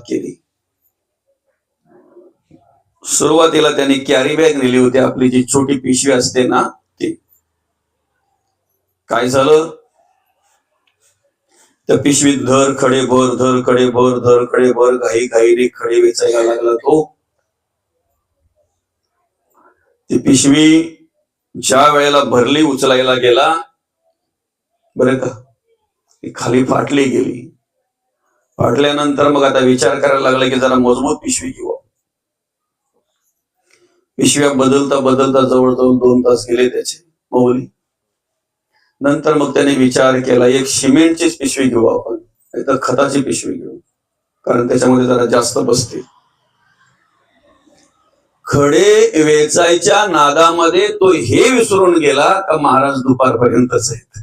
केली. सुरुवातीला त्यांनी कॅरी बॅग नेली होती आपली जी छोटी पिशवी असते ना ती. काय झालं? त्या पिशवीत धर खडे भर धर खडे भर धर खडे भर घाई घाईने खडे वेचायला लागला तो. ती पिशवी ज्या वेळेला भरली उचलायला गेला बरं का ती खाली फाटली गेली. फाटल्यानंतर मग आता विचार करायला लागला की जरा मजबूत पिशवी घेऊ. पिशव्या बदलता बदलता जवळजवळ दोन तास गेले त्याचे मौली नंतर मग त्याने विचार केला एक सिमेंटचीच पिशवी घेऊ आपण नाहीतर खताची पिशवी घेऊ कारण त्याच्यामध्ये जरा जास्त बसते. खडे वेचायच्या नादामध्ये तो हे विसरून गेला का महाराज दुपारपर्यंतच आहेत.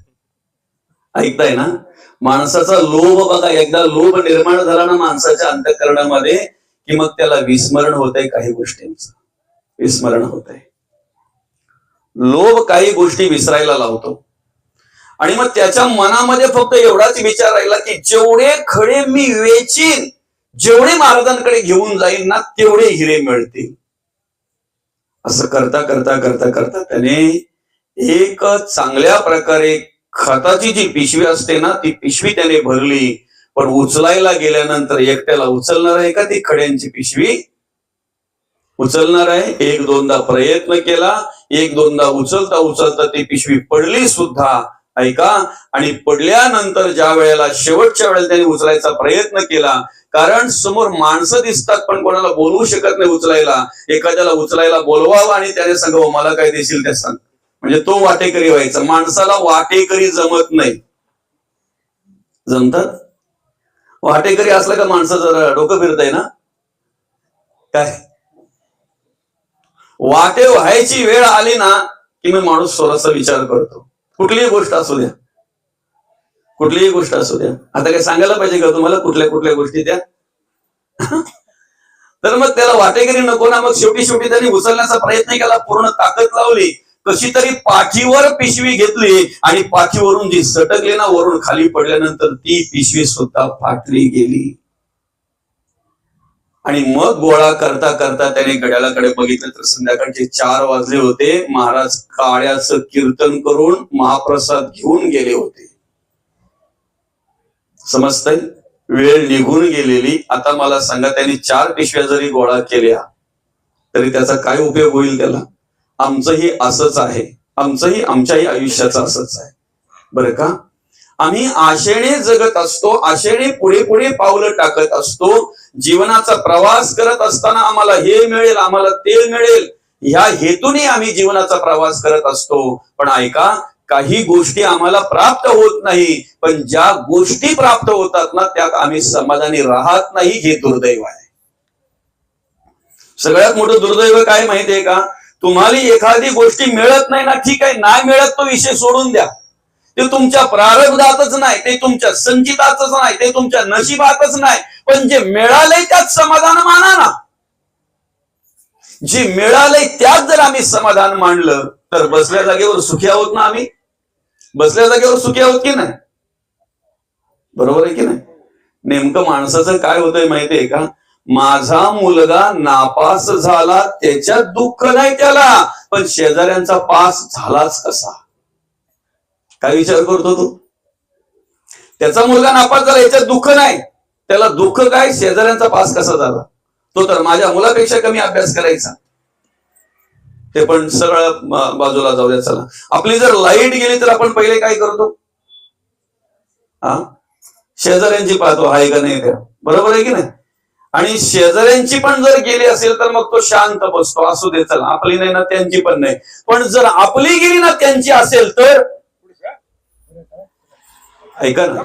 ऐकताय ना? माणसाचा लोभ बघा एकदा लोभ निर्माण झाला ना माणसाच्या अंतकरणामध्ये की मग त्याला विस्मरण होत आहे काही गोष्टींचं. विस्मरण होत आहे लोभ काही गोष्टी विसरायला लावतो. आणि मग त्याच्या मनामध्ये फक्त एवढाच विचार राहिला की जेवढे खडे मी वेचीन जेवढे महाराजांकडे घेऊन जाईन ना तेवढे हिरे मिळतील. असं करता करता करता करता त्याने एक चांगल्या प्रकारे खताची जी पिशवी असते ना ती पिशवी त्याने भरली पण उचलायला गेल्यानंतर एकट्याला उचलणार आहे का ती खड्यांची पिशवी? उचलणार आहे. एक दोनदा प्रयत्न केला एक दोनदा उचलता उचलता ती पिशवी पडली सुद्धा ऐका आणि पडल्यानंतर ज्या वेळेला शेवटच्या वेळेला त्याने उचलायचा प्रयत्न केला कारण समोर माणसं दिसतात पण कोणाला बोलवू शकत नाही उचलायला. एखाद्याला उचलायला बोलवावं आणि त्याने सांगावं मला काय देशील ते सांग म्हणजे तो वाटेकरी व्हायचा. माणसाला वाटेकरी जमत नाही. जमतात? वाटेकरी असलं का माणसं जरा डोकं फिरतय ना? काय? वाटे व्हायची वेळ आली ना की मी माणूस थोडासा विचार करतो. कुठलीही गोष्ट असू द्या. कुठलीही गोष्ट असू द्या. आता काय सांगायला पाहिजे का तुम्हाला? कुठल्या कुठल्या गोष्टी द्या तर मग त्याला वाटेकरी नको ना. मग शेवटी शेवटी त्यांनी उचलण्याचा प्रयत्न केला. पूर्ण ताकद लावली. कशी तरी पाठीवर पिशवी घेतली आणि पाठीवरून जी सटकली ना वरून खाली पडल्यानंतर ती पिशवी सुद्धा फाटली गेली. आणि मग गोळा करता करता त्याने गड्यालाकडे बघितलं तर संध्याकाळचे चार वाजले होते. महाराज काळ्याचं कीर्तन करून महाप्रसाद घेऊन गेले होते. समजतंय? वेळ निघून गेलेली. आता मला सांगा त्यांनी चार पिशव्या जरी गोळा केल्या तरी त्याचा काय उपयोग होईल त्याला? आमचंही असंच आहे. आमचंही आमच्याही आयुष्याचं असंच आहे. बरं का? आम्ही आशेने जगत असतो आशेने पुढे पुढे पावलं टाकत असतो. जीवनाचा प्रवास करत असताना आम्हाला हे मिळेल आम्हाला ते मिळेल. ह्या हेतूने आम्ही जीवनाचा प्रवास करत असतो. पण ऐका काही गोष्टी आम्हाला प्राप्त होत नाही. पण ज्या गोष्टी प्राप्त होतात ना त्यात आम्ही समाधानी राहत नाही हे दुर्दैव आहे. सगळ्यात मोठं दुर्दैव काय माहितीये का? तुम्हाला एखादी गोष्टी मिळत नाही ना ठीक आहे नाही मिळत तो विषय सोडून द्या. ते तुमच्या प्रारब्धातच नाही ते तुमच्या संचितातच नाही ते तुमच्या नशिबातच नाही. पण जे मिळालंय त्यात समाधान माना ना. जे मिळालंय त्यात जर आम्ही समाधान मानलं तर बसल्या जागेवर सुखी आहोत ना आम्ही? बसल्या जागेवर सुखी आहोत की नाही? बरोबर आहे की नाही? नेमकं माणसाचं काय होतंय माहितीये का? माझा मुलगा नापास झाला त्याच्यात दुःख नाही त्याला. पण शेजाऱ्यांचा पास झालाच कसा? काय विचार करतो तू? त्याचा मुलगा नापास झाला याच्यात दुःख नाही. त्याला दुःख काय? शेजाऱ्यांचा पास कसा झाला? तो तर माझ्या मुलापेक्षा कमी अभ्यास करायचा. ते पण सरळ बाजूला जाऊ द्या चला. आपली जर लाइट गेली तर आपण पहिले काय करतो? हा? शेजाऱ्यांची पाहतो आहे का नाही त्या? बरोबर आहे की नाही? आणि शेजाऱ्यांची पण जर गेली असेल तर मग तो शांत बसतो. असू दे चला आपली नाही ना त्यांची पण नाही. पण जर आपली गेली ना त्यांची असेल तर? ऐका ना.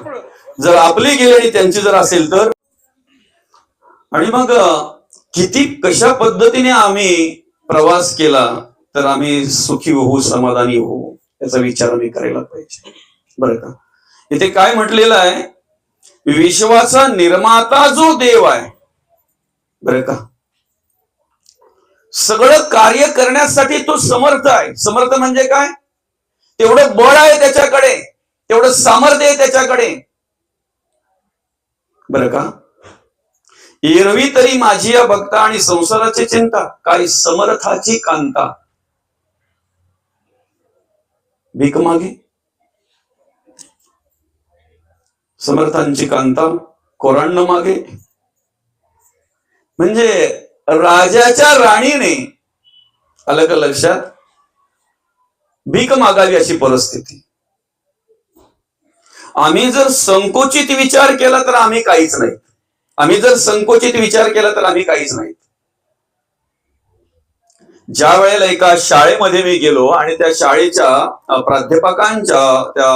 जर आपली गेली आणि त्यांची जर असेल तर? आणि मग किती कशा पद्धतीने आम्ही प्रवास केला तर आम्ही सुखी होऊ समाधानी होऊ याचा विचार आम्ही करायला पाहिजे. बरं का? इथे काय म्हटलेलं आहे? विश्वाचा निर्माता जो देव आहे बरं का? सगळं कार्य करण्यासाठी तो समर्थ आहे. समर्थ म्हणजे काय? तेवढं बळ आहे त्याच्याकडे. तेवढं सामर्थ्य आहे त्याच्याकडे. बरं का? एरवी तरी माझी या भक्ता आणि संसाराची चिंता काही समर्थाची कांता. भीक मागे. समर्थांची कांता कोरांना मागे. म्हणजे राजाच्या राणीने आलं का लक्षात भीक मागावी अशी परिस्थिती. आम्ही जर संकोचित विचार केला तर आम्ही काहीच नाही. आम्ही जर संकोचित विचार केला तर आम्ही काहीच नाही. ज्या वेळेला एका शाळेमध्ये मी गेलो आणि त्या शाळेच्या प्राध्यापकांच्या त्या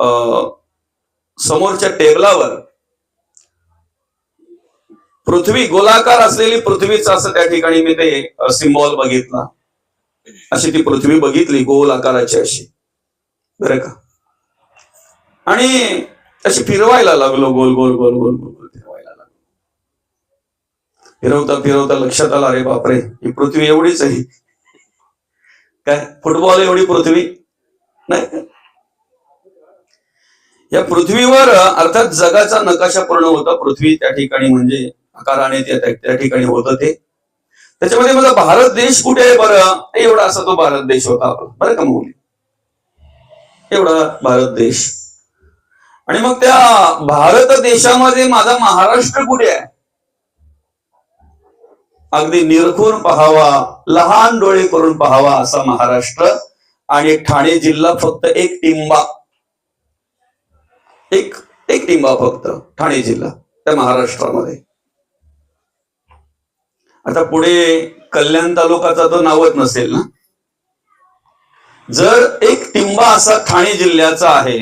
अ, समोरच्या टेबलावर पृथ्वी गोलाकार असलेली पृथ्वीच असं त्या ठिकाणी मी ते सिम्बॉल बघितला. अशी ती पृथ्वी बघितली गोल आकाराची अशी. बरं का? आणि अशी फिरवायला लागलो गोल गोल गोल गोल गोल गोल फिरवायला लागलो. फिरवता फिरवता लक्षात आला अरे बापरे ही पृथ्वी एवढीच आहे. काय फुटबॉल एवढी पृथ्वी? नाही या पृथ्वीवर अर्थात जगाचा नकाशा पूर्ण होता पृथ्वी त्या ठिकाणी म्हणजे आकाराने त्या ठिकाणी होतं ते त्याच्यामध्ये माझा भारत देश कुठे आहे बरं? एवढा असा तो भारत देश होता आपला बरं का मुली एवढा भारत देश. आणि मग त्या भारत देशामध्ये माझा महाराष्ट्र कुठे आहे? अगदी निरखून पहावा लहान डोळे करून पहावा असा महाराष्ट्र. आणि ठाणे जिल्हा फक्त एक टिंबा. एक एक टिंबा फक्त ठाणे जिल्हा त्या महाराष्ट्रामध्ये. आता पुढे कल्याण तालुकाचा तर नावच नसेल ना? जर एक टिंबा असा ठाणे जिल्ह्याचा आहे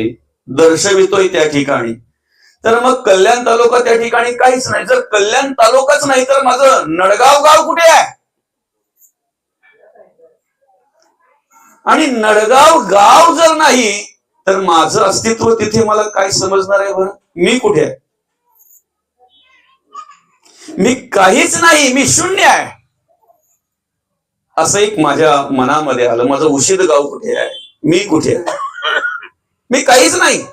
दर्शवितोय त्या ठिकाणी तर मग कल्याण तालुका त्या ठिकाणी काहीच नाही. जर कल्याण तालुकाच नाही तर माझं नडगाव गाव कुठे आहे? आणि नडगाव गाव जर नाही तर माझं अस्तित्व तिथे मला काय समजणार आहे बरं? मी कुठे आहे? मी काहीच नाही मी शून्य आहे. असं एक माझ्या मनामध्ये आलं. माझं उशीद गाव कुठे आहे? मी कुठे आहे? मी काहीच नाही.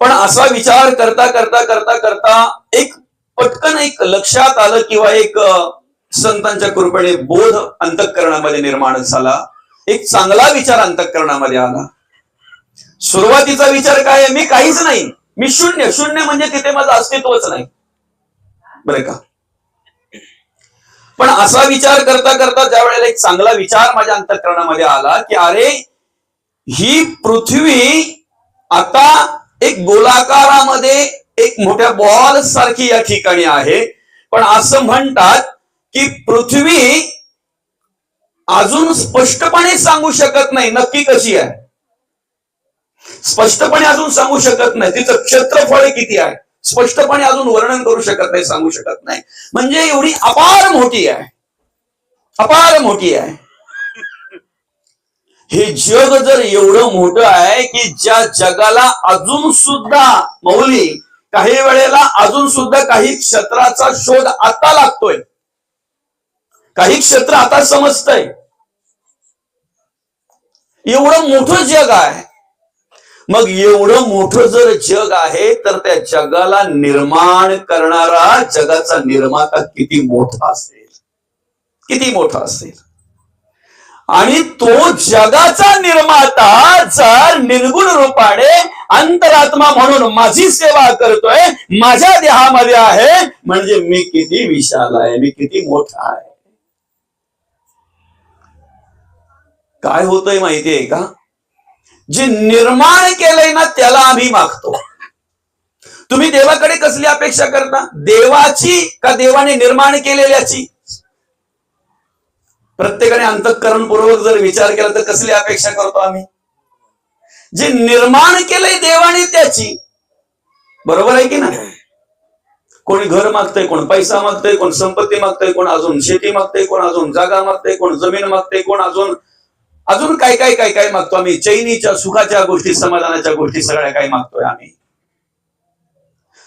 पण असा विचार करता करता करता करता एक पटकन एक लक्षात आलं किंवा एक संतांच्या कृपेने बोध अंतःकरणामध्ये निर्माण झाला. एक चांगला विचार अंतःकरणामध्ये आला. सुरुवातीचा विचार काय मी काहीच नाही. मी शून्य शून्य म्हणजे तिथे माझं अस्तित्वच नाही. बरं का? पण असा विचार करता करता ज्या वेळेला एक चांगला विचार माझ्या अंतकरणामध्ये आला की अरे ही पृथ्वी आता एक गोलाकारामध्ये एक मोठ्या बॉल सारखी या ठिकाणी आहे. पण असं म्हणतात की पृथ्वी अजून स्पष्टपणे सांगू शकत नाही. नक्की कशी आहे? स्पष्टपणे अजून सांगू शकत नाही. तिचं क्षेत्रफळ किती आहे? स्पष्टपणे अजून वर्णन करू शकत नाही सांगू शकत नाही. म्हणजे एवढी अपार मोठी आहे. अपार मोठी आहे. हे जग जर एवढं मोठं आहे की ज्या जगाला अजून सुद्धा मौली काही वेळेला अजून सुद्धा काही क्षेत्राचा शोध आता लागतोय. काही क्षेत्र आता समजतंय. एवढं मोठं जग आहे. मग एवढं मोठं जर जग आहे तर त्या जगाला निर्माण करणारा जगाचा निर्माता किती मोठा असेल? किती मोठा असेल? आणि तो जगाचा निर्माता जर निर्गुण रूपाने अंतरात्मा म्हणून माझी सेवा करतोय माझ्या देहामध्ये आहे म्हणजे मी किती विशाल आहे मी किती मोठा आहे? काय होतंय माहितीये का? जे निर्माण केलंय ना त्याला आम्ही मागतो. तुम्ही देवाकडे कसली अपेक्षा करता? देवाची का देवाने निर्माण केलेल्याची? प्रत्येकाने अंतःकरणपूर्वक जर विचार केला तर कसली अपेक्षा करतो आम्ही? जे निर्माण केलंय देवाने त्याची. बरोबर आहे की नाही? कोणी घर मागतंय कोण पैसा मागतंय कोण संपत्ती मागतंय कोण अजून शेती मागतंय कोण अजून जागा मागतंय कोण जमीन मागतंय कोण अजून अजून काय काय काय काय मागतो आम्ही. चैनीच्या सुखाच्या गोष्टी समाधानाच्या गोष्टी सगळ्या काय मागतोय आम्ही.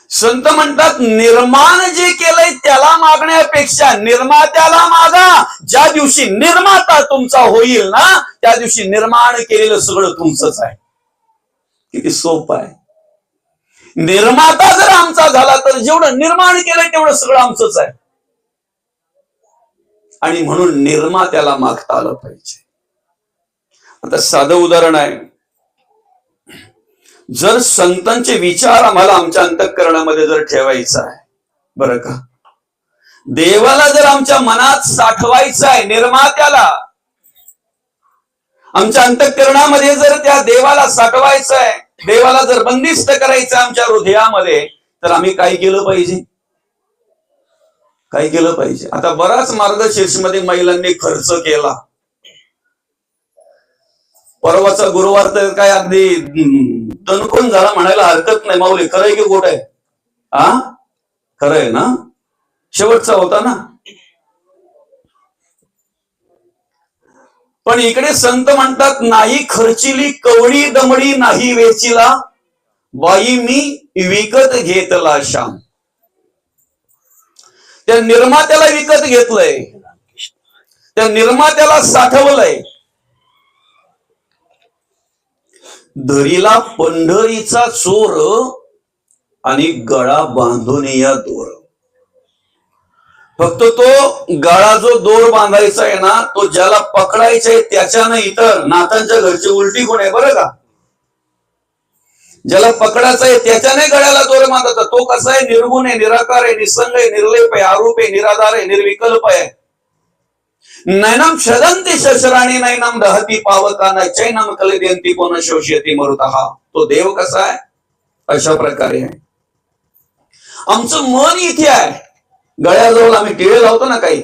संत म्हणतात निर्माण जे केलंय त्याला मागण्यापेक्षा निर्मात्याला मागा. ज्या दिवशी निर्माता तुमचा होईल ना त्या दिवशी निर्माण केलेलं सगळं तुमचंच आहे. किती सोपं आहे. निर्माता जर आमचा झाला तर जेवढं निर्माण केलंय तेवढं सगळं आमचंच आहे. आणि म्हणून निर्मात्याला मागता आलं पाहिजे. आता साधं उदाहरण आहे. जर संतांचे विचार आम्हाला आमच्या अंतःकरणामध्ये जर ठेवायचा आहे बरं का? देवाला जर आमच्या मनात साठवायचं आहे निर्मात्याला आमच्या अंतःकरणामध्ये जर त्या देवाला साठवायचं आहे देवाला जर बंदिस्त करायचं आमच्या हृदयामध्ये तर आम्ही काय केलं पाहिजे? काय केलं पाहिजे? आता बराच मार्गशीर्षमध्ये महिलांनी खर्च केला. परवाचा गुरुवार तर काय अगदी हम्म, दणकून झाला म्हणायला हरकत नाही माऊली. खरंय की गोट आहे? हा खरंय ना? शेवटचा होता ना? पण इकडे संत म्हणतात नाही खर्चिली कवडी दमडी नाही वेचिला. बाई मी विकत घेतला श्याम. त्या निर्मात्याला विकत घेतलंय. त्या निर्मात्याला साठवलंय. दरीला पंढरीचा चोर आणि गळा बांधून या दोर. फक्त तो गळा जो दोर बांधायचा आहे ना तो ज्याला पकडायचा आहे त्याच्यानं इतर नातांच्या घरची उलटी कोण आहे बरं का? ज्याला पकडायचं आहे त्याच्याने गळ्याला दोर बांधतात. तो कसा आहे? निर्गुण आहे निराकार आहे निसंग आहे निर्लेप आहे आरोप आहे निराधार आहे निर्विकल्प आहे. नैनम शदंती शशराणी नैनम दहती पावकाना चैनम कलिदंती कोण शोषयती मरुतहा तो देव कसा आहे अशा प्रकारे आहे आमचं मन इथे आहे। गळ्याजवळ आम्ही टिळे लावतो ना काही।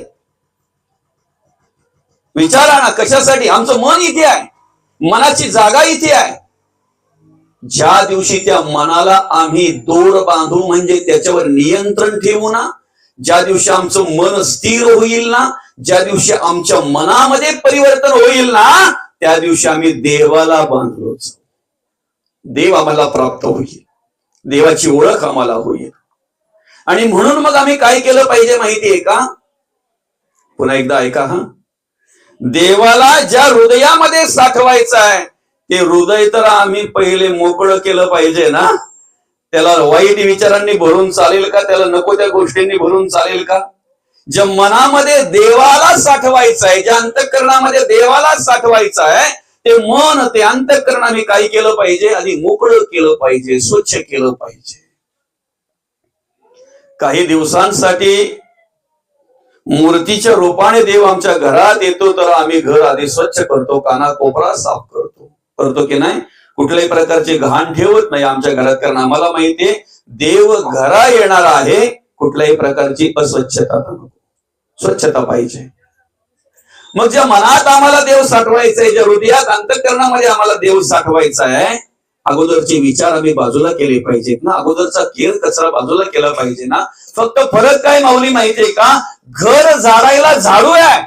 विचारा ना कशासाठी? आमचं मन इथे आहे। मनाची जागा इथे आहे। ज्या दिवशी त्या मनाला आम्ही दोर बांधू म्हणजे त्याच्यावर नियंत्रण ठेवू ना ज्या दिवशी आमचं मन स्थिर होईल ना ज्या दिवशी आमच्या मनामध्ये परिवर्तन होईल ना त्या दिवशी आम्ही देवाला बांधलोच देव आम्हाला प्राप्त होईल. देवाची ओळख आम्हाला होईल. आणि म्हणून मग आम्ही काय केलं पाहिजे माहिती आहे का? पुन्हा एकदा ऐका हा. देवाला ज्या हृदयामध्ये साठवायचं आहे ते हृदय तर आम्ही पहिले मोकळं केलं पाहिजे ना. त्याला वाईट विचारांनी भरून चालेल का? त्याला नको त्या गोष्टींनी भरून चालेल का? ज्या मनामध्ये देवाला साठवायचं आहे ज्या अंतःकरणामध्ये देवाला साठवायचं आहे ते मन ते अंतःकरण आम्ही काय केलं पाहिजे? आधी मोकळं केलं पाहिजे स्वच्छ केलं पाहिजे. काही दिवसांसाठी मूर्तीच्या रूपाने देव आमच्या घरात येतो तर आम्ही घर आधी स्वच्छ करतो काना कोपरा साफ करतो. करतो की नाही? कुठल्याही प्रकारची घाण ठेवत नाही आमच्या घरात. कारण आम्हाला माहितीये देव घरा येणार आहे कुठल्याही प्रकारची अस्वच्छता स्वच्छता पाहिजे. मग ज्या मनात आम्हाला देव साठवायचा आहे ज्या हृदयात अंतकरणामध्ये आम्हाला देव साठवायचा आहे अगोदरचे विचार आम्ही बाजूला केले पाहिजेत ना. अगोदरचा केर कचरा बाजूला केला पाहिजे ना. फक्त फरक काय माऊली माहितीये का? घर झाडायला झाडू आहे.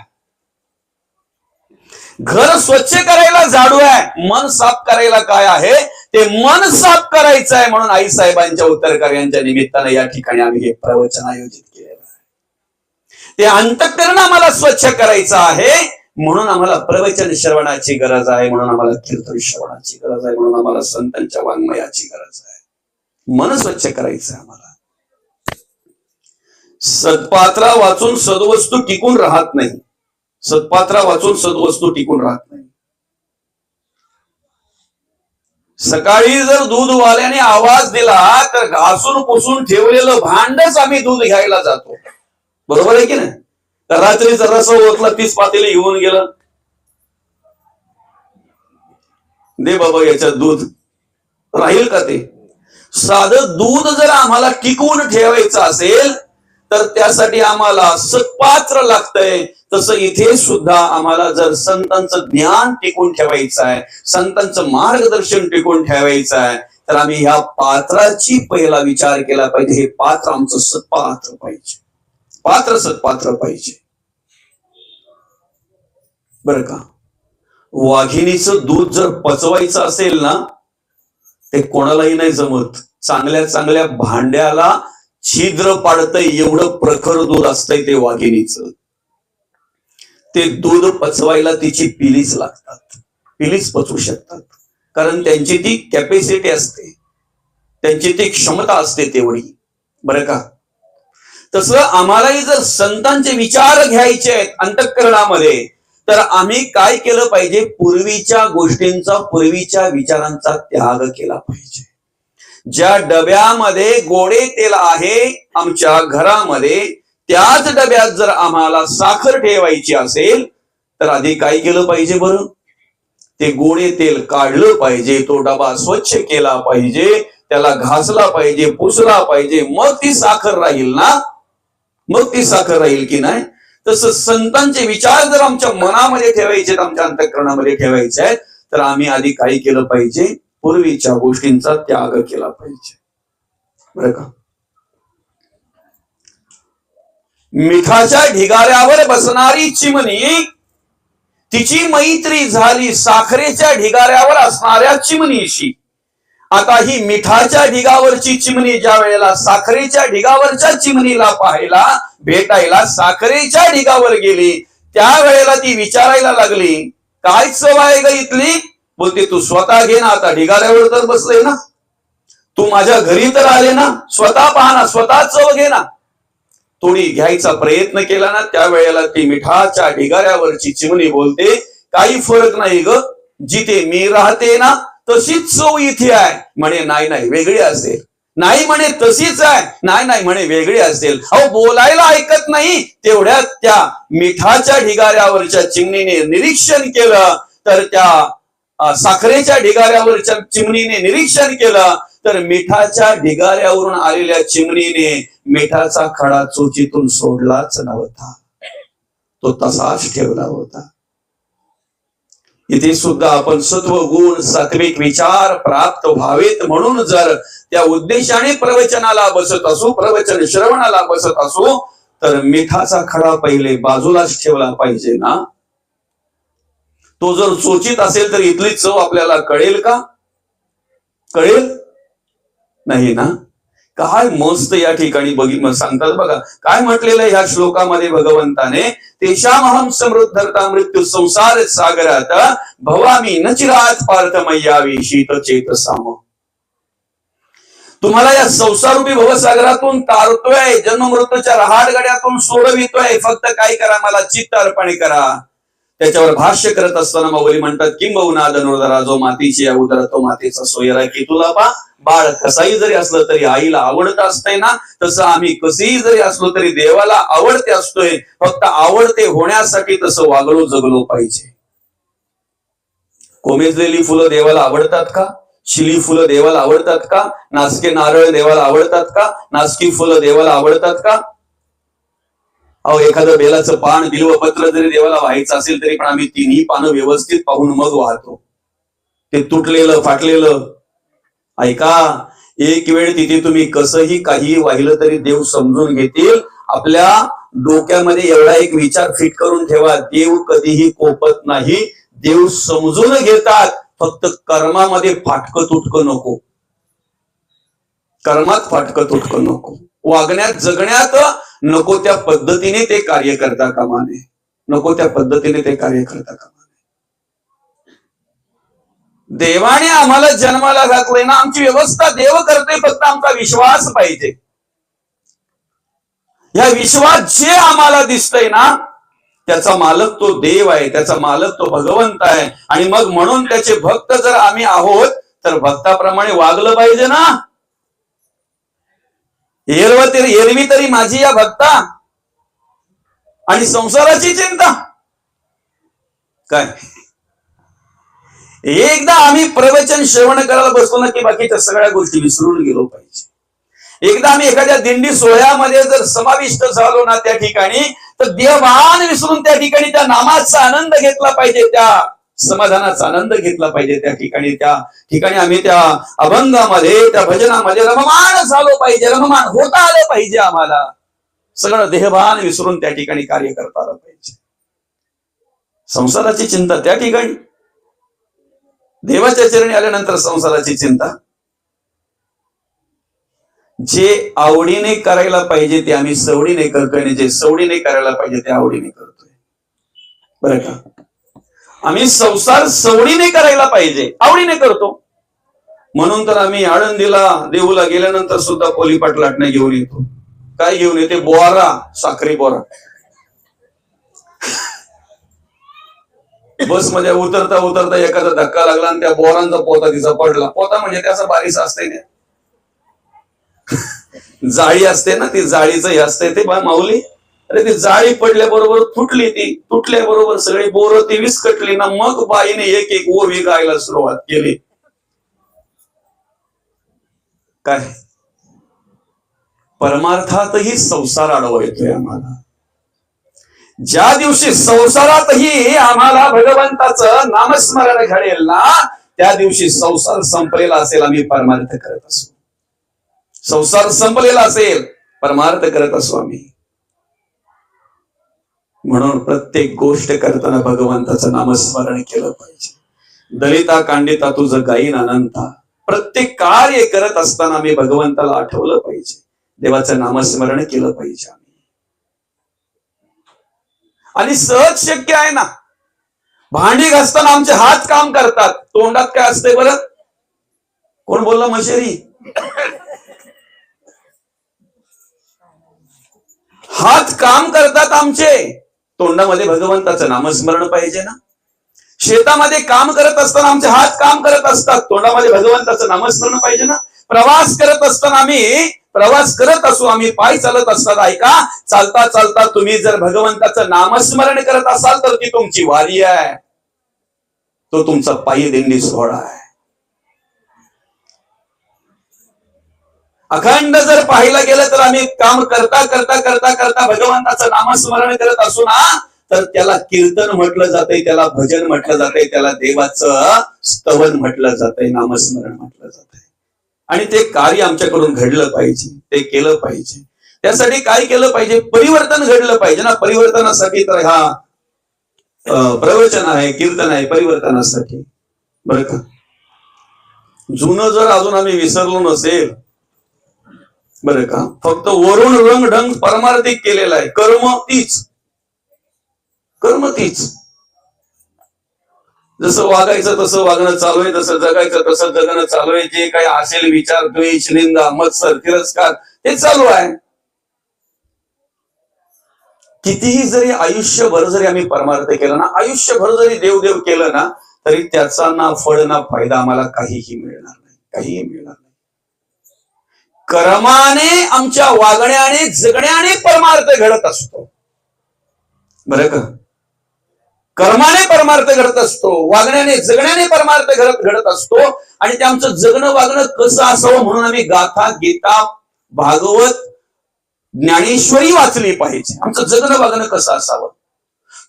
घर स्वच्छ करायला झाडू आहे. मन साफ करायला काय आहे? ते मन साफ करायचं आहे म्हणून आई साहेबांच्या उत्तरकार्यांच्या निमित्तानं या ठिकाणी आम्ही हे प्रवचन आयोजित केलेलं आहे. ते अंतकरण आम्हाला स्वच्छ करायचं आहे म्हणून आम्हाला प्रवचन श्रवणाची गरज आहे म्हणून आम्हाला कीर्तन श्रवणाची गरज आहे म्हणून आम्हाला संतांच्या वाङ्मयाची गरज आहे. मन स्वच्छ करायचं आहे आम्हाला. सदपात्रा वाचून सदवस्तू टिकून राहत नाही. सदपात्रा वाचून सदवस्तू टिकून राहत नाही. सकाळी जर दूध वाल्याने आवाज दिला तर घासून पुसून ठेवलेलं भांडच आम्ही दूध घ्यायला जातो. बरोबर आहे की नाही? तर रात्रीचा रस ओतला तीस पातेली घेऊन गेलं. दे बाबा याच्यात दूध. राहील का ते? साधं दूध जर आम्हाला टिकवून ठेवायचं असेल तर त्यासाठी आम्हाला सत्पात्र लागतंय. तसं इथे सुद्धा आम्हाला जर संतांचं ज्ञान टिकून ठेवायचं आहे संतांचं मार्गदर्शन टिकून ठेवायचं आहे तर आम्ही ह्या पात्राची पहिला विचार केला पाहिजे. हे पात्र आमचं सत्पात्र पाहिजे. पात्र सत्पात्र पाहिजे. बर का? वाघिणीचं दूध जर पचवायचं असेल ना ते कोणालाही नाही जमत. चांगल्या चांगल्या भांड्याला छिद्र पाडतंय एवढं प्रखर दूध असतंय ते वाघिणीचं. ते दूध पचवायला तिची पिलीच लागतात. पिलीच पचवू शकतात. कारण त्यांची ती कॅपॅसिटी असते. त्यांची ती क्षमता असते तेवढी. बरं का? तसं आम्हालाही जर संतांचे विचार घ्यायचे आहेत अंतःकरणामध्ये तर आम्ही काय केलं पाहिजे? पूर्वीच्या गोष्टींचा पूर्वीच्या विचारांचा त्याग केला पाहिजे. ज्या डब्यामध्ये गोडे तेल आहे आमच्या घरामध्ये त्याच डब्यात जर आम्हाला साखर ठेवायची असेल तर आधी काय केलं पाहिजे बरं? ते गोडे तेल काढलं पाहिजे तो डबा स्वच्छ केला पाहिजे त्याला घासला पाहिजे पुसला पाहिजे मग ती साखर राहील ना? मग ती साखर राहील की नाही? तसं संतांचे विचार जर आमच्या मनामध्ये ठेवायचे आमच्या अंतःकरणामध्ये ठेवायचे आहेत तर आम्ही आधी काय केलं पाहिजे? पूर्वीच्या गोष्टींचा त्याग केला पाहिजे. बरं का? मिठाच्या ढिगाऱ्यावर बसणारी चिमणी तिची मैत्री झाली साखरेच्या ढिगाऱ्यावर असणाऱ्या चिमणीशी. आता ही मिठाच्या ढिगावरची चिमणी ज्या वेळेला साखरेच्या ढिगावरच्या चिमणीला पाहायला भेटायला साखरेच्या ढिगावर गेली त्या वेळेला ती विचारायला लागली काय चव आहे ग इथली? बोलते तू स्वतः घे ना आता ढिगाऱ्यावर तर बसले ना. तू माझ्या घरी तर आले ना. स्वतः पाहा ना स्वतः चव घे ना. थोडी घ्यायचा प्रयत्न केला ना त्या वेळेला ती मिठाच्या ढिगाऱ्यावरची चिमणी बोलते काही फरक नाही ग. जिथे मी राहते ना तशीच चव इथे आहे. म्हणे नाही नाही वेगळी असेल. नाही म्हणे तशीच आहे. नाही नाही म्हणे वेगळी असेल. अहो बोलायला ऐकत नाही. तेवढ्यात त्या मिठाच्या ढिगाऱ्यावरच्या चिमणीने निरीक्षण केलं तर त्या साखरेच्या ढिगाऱ्यावरच्या चिमणीने निरीक्षण केलं तर मिठाच्या ढिगाऱ्यावरून आलेल्या चिमणीने मिठाचा खडा चोचीतून सोडलाच नव्हता. तो तसाच ठेवला होता. इथे सुद्धा आपण सत्व गुण सात्विक विचार प्राप्त व्हावेत म्हणून जर त्या उद्देशाने प्रवचनाला बसत असू प्रवचन श्रवणाला बसत असू तर मिठाचा खडा पहिले बाजूलाच ठेवला पाहिजे ना? तो जर चोचित असेल तर इथली चव आपल्याला कळेल का? कळेल? नाही ना? काय मस्त या ठिकाणी बघी मग सांगतात बघा. काय म्हटलेलं ह्या श्लोकामध्ये भगवंताने? तेषामहम समृद्धता मृत्यू संसार सागरात भवामी न चिरात पार्थ मय्यावी शीत चेत साम तुम्हाला या संसारूपी भवसागरातून तारतोय जन्म मृत्यूच्या रहाडगड्यातून सोडवितोय. फक्त काय करा मला चित्त अर्पण करा. त्याच्यावर भाष्य करत असताना माऊली म्हणतात किंबहुना धनुर्धरा जो मातीची या उदरा तो मातीचा सोयरा की तुला पा बाळ कसाही जरी असलं तरी आईला आवडत असतंय ना तसं आम्ही कसेही जरी असलो तरी देवाला आवडते असतोय. फक्त आवडते होण्यासाठी तसं वागलो जगलो पाहिजे. कोमेजलेली फुलं देवाला आवडतात का? शिली फुलं देवाला आवडतात का? नासके नारळ देवाला आवडतात का? नासकी फुलं देवाला आवडतात का? अहो एखादं बेलाचं पान बिल्व पत्र जरी देवाला व्हायचं असेल तरी पण आम्ही तिन्ही पानं व्यवस्थित पाहून मग वाहतो. ते तुटलेलं फाटलेलं. ऐका एक वेळ तिथे तुम्ही कसंही काही वाहिलं तरी देव समजून घेतील. आपल्या डोक्यामध्ये एवढा एक विचार फिट करून ठेवा देव कधीही कोपत नाही. देव समजून घेतात. फक्त कर्मामध्ये फाटकं तुटकं नको. कर्मात फाटकं तुटकं नको. वागण्यात जगण्यात नको त्या पद्धतीने ते कार्य करता कामा नये. नको त्या पद्धतीने ते कार्य करता कामा नये. देवाने आम्हाला जन्माला घातलंय ना आमची व्यवस्था देव करते फक्त आमचा विश्वास पाहिजे. या विश्वास जे आम्हाला दिसतंय ना त्याचा मालक तो देव आहे त्याचा मालक तो भगवंत आहे. आणि मग म्हणून त्याचे भक्त जर आम्ही आहोत तर भक्ताप्रमाणे वागलं पाहिजे ना. एरव तरी एरवी तरी माझी या भक्ता. आणि संसाराची चिंता. काय? एकदा आम्ही प्रवचन श्रवण करायला बसलो ना की बाकीच्या सगळ्या गोष्टी विसरून गेलो पाहिजे. एकदा आम्ही एखाद्या दिंडी सोहळ्यामध्ये जर समाविष्ट झालो ना त्या ठिकाणी तर देवान विसरून त्या ठिकाणी त्या नामाचा आनंद घेतला पाहिजे त्या समाधानाचा आनंद घेतला पाहिजे त्या ठिकाणी त्या ठिकाणी आम्ही त्या अभंगामध्ये त्या भजनामध्ये रममान झालो पाहिजे रममान होता आलं पाहिजे आम्हाला. सगळं देहभान विसरून त्या ठिकाणी कार्य करता आलं पाहिजे. संसाराची चिंता त्या ठिकाणी. देवाच्या चरणी आल्यानंतर संसाराची चिंता. जे आवडीने करायला पाहिजे ते आम्ही सवडीने करतोय आणि जे सवडीने करायला पाहिजे ते आवडीने करतोय. बरं का? आम्ही संसार सवडीने करायला पाहिजे. आवडीने करतो. म्हणून तर आम्ही आळंदीला देऊला गेल्यानंतर सुद्धा पोली पाटलाटणे घेऊन येतो. काय घेऊन येते? बोरा साखरी बोरा. बसमध्ये उतरता उतरता एखादा धक्का लागला आणि त्या बोरांचा पोता तिचा पडला. पोता म्हणजे त्याचा बारीस असते ना. जाळी असते ना ती जाळीच हे असते ते बा माऊली. अरे ती जाळी पडल्याबरोबर तुटली ती तुटल्याबरोबर सगळी बोरं ती विस्कटली ना मग बाईने एक एक ओवी गायला सुरुवात केली. काय? परमार्थातही संसार आडवा येतोय आम्हाला. ज्या दिवशी संसारातही आम्हाला भगवंताचं नामस्मरण घडेल ना त्या दिवशी संसार संपलेला असेल आम्ही परमार्थ करत असू. संसार संपलेला असेल परमार्थ करत असू आम्ही. म्हणून प्रत्येक गोष्ट करताना भगवंताचं नामस्मरण केलं पाहिजे. दलिता कांडिता तुझं गाईन अनंता. प्रत्येक कार्य करत असताना आम्ही भगवंताला आठवलं पाहिजे. देवाचं नामस्मरण केलं पाहिजे आम्ही. आणि सहज शक्य आहे ना? भांडी घासताना आमचे हात काम करतात. तोंडात काय असते बरं? कोण बोलला मशेरी? हात काम करतात आमचे. तोंडामध्ये भगवंताचं नामस्मरण पाहिजे ना? शेतामध्ये काम करत असताना आमचे हात काम करत असतात. तोंडामध्ये भगवंताचं नामस्मरण पाहिजे ना? प्रवास करत असताना आम्ही प्रवास करत असू आम्ही पाय चालत असतात. ऐका चालता चालता तुम्ही जर भगवंताचं नामस्मरण करत असाल तर ती तुमची वारी आहे. तो तुमचा पायी दिंडी सोहळा आहे. अखंड जर पाहिलं गेलं तर आम्ही काम करता करता करता करता भगवंताचं नामस्मरण करत असू ना तर त्याला कीर्तन म्हटलं जातंय त्याला भजन म्हटलं जातंय त्याला देवाचं स्तवन म्हटलं जातंय नामस्मरण म्हटलं जातंय. आणि ते कार्य आमच्याकडून घडलं पाहिजे ते केलं पाहिजे. त्यासाठी काय केलं पाहिजे? परिवर्तन घडलं पाहिजे ना. परिवर्तनासाठी तर हा प्रवचन आहे कीर्तन आहे परिवर्तनासाठी. बरं का? जुनं जर अजून आम्ही विसरलो नसेल बरं का? फक्त वरून रंग ढंग परमार्थिक केलेला आहे. कर्म तीच. कर्म तीच. जसं वागायचं तसं वागणं चालू आहे. तसं जगायचं तसं जगणं चालू आहे. जे काही असेल विचार द्वेष निंदा मत्सर तिरस्कार हे चालू आहे. कितीही जरी आयुष्यभर जरी आम्ही परमार्थ केला ना आयुष्यभर जरी देवदेव केलं ना तरी त्याचा ना फळ ना फायदा आम्हाला काहीही मिळणार नाही. काहीही मिळणार नाही. कर्माने आमच्या वागण्याने जगण्याने परमार्थ घडत असतो. बर का? कर्माने परमार्थ घडत असतो वागण्याने जगण्याने परमार्थ घडत घडत असतो आणि ते आमचं जगणं वागणं कसं असावं म्हणून आम्ही गाथा गीता भागवत ज्ञानेश्वरी वाचली पाहिजे. आमचं जगणं वागणं कसं असावं?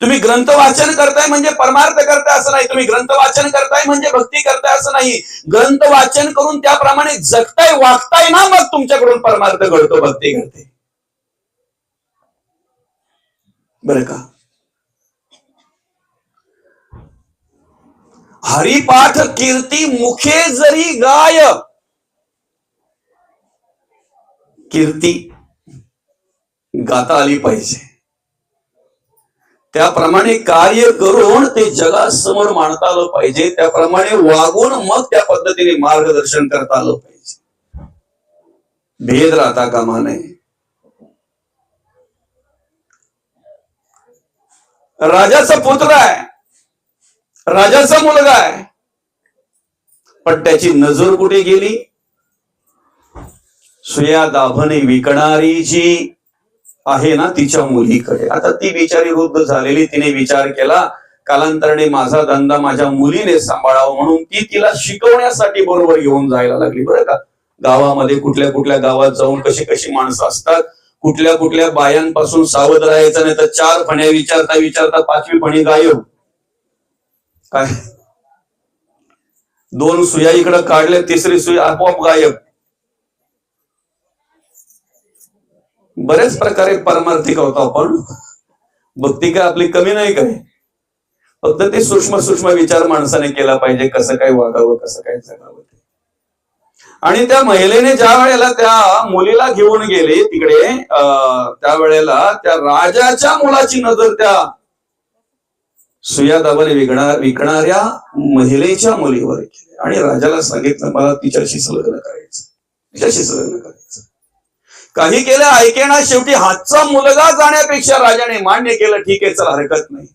तुम्ही ग्रंथ वाचन करताय म्हणजे परमार्थ करताय असं नाही. तुम्ही ग्रंथ वाचन करताय म्हणजे भक्ती करताय असं नाही. ग्रंथ वाचन करून त्याप्रमाणे जगताय वागताय ना मग तुमच्याकडून परमार्थ घडतो भक्ती घडते. बरं का? हरिपाठ कीर्ती मुखे जरी गाय. कीर्ती गाता आली पाहिजे. त्याप्रमाणे कार्य करून ते जगासमोर मांडता आलं पाहिजे. त्याप्रमाणे वागून मग त्या पद्धतीने मार्गदर्शन करता आलं पाहिजे. भेद राहता कामा नये. राजाचा पुत्र आहे. राजाचा मुलगा आहे. पण त्याची नजर कुठे गेली? सुया दाभने विकणारी जी आहे ना तिच्या मुलीकडे. आता ती बिचारी वृद्ध झालेली तिने विचार केला कालांतराने माझा धंदा माझ्या मुलीने सांभाळावा म्हणून ती तिला शिकवण्यासाठी बरोबर घेऊन जायला लागली. बरं का? गावामध्ये कुठल्या कुठल्या गावात जाऊन कशी कशी माणसं असतात कुठल्या कुठल्या बायांपासून सावध राहायचं नाही तर चार फण्या विचारता विचारता पाचवी फणी गायब. काय? दोन सुया इकडे काढल्या तिसरी सुई आपोआप गायब. बरेच प्रकारे परमार्थी होतो आपण? भक्ती काय आपली कमी नाही काय? फक्त ते सूक्ष्म सूक्ष्म विचार माणसाने केला पाहिजे कसं काय वागावं कसं काय जगावं ते. आणि त्या महिलेने ज्या वेळेला त्या मुलीला घेऊन गेले तिकडे त्या वेळेला त्या राजाच्या मुलाची नजर त्या सुया दाबाने विकणार विकणाऱ्या महिलेच्या मुलीवर केली. आणि राजाला सांगितलं मला तिच्याशी संलग्न करायचं तिच्याशी संलग्न करायचं काही केलं ऐकेना शेवटी हातचा मुलगा जाण्यापेक्षा राजाने मान्य केलं ठीक आहे चला हरकत नाही.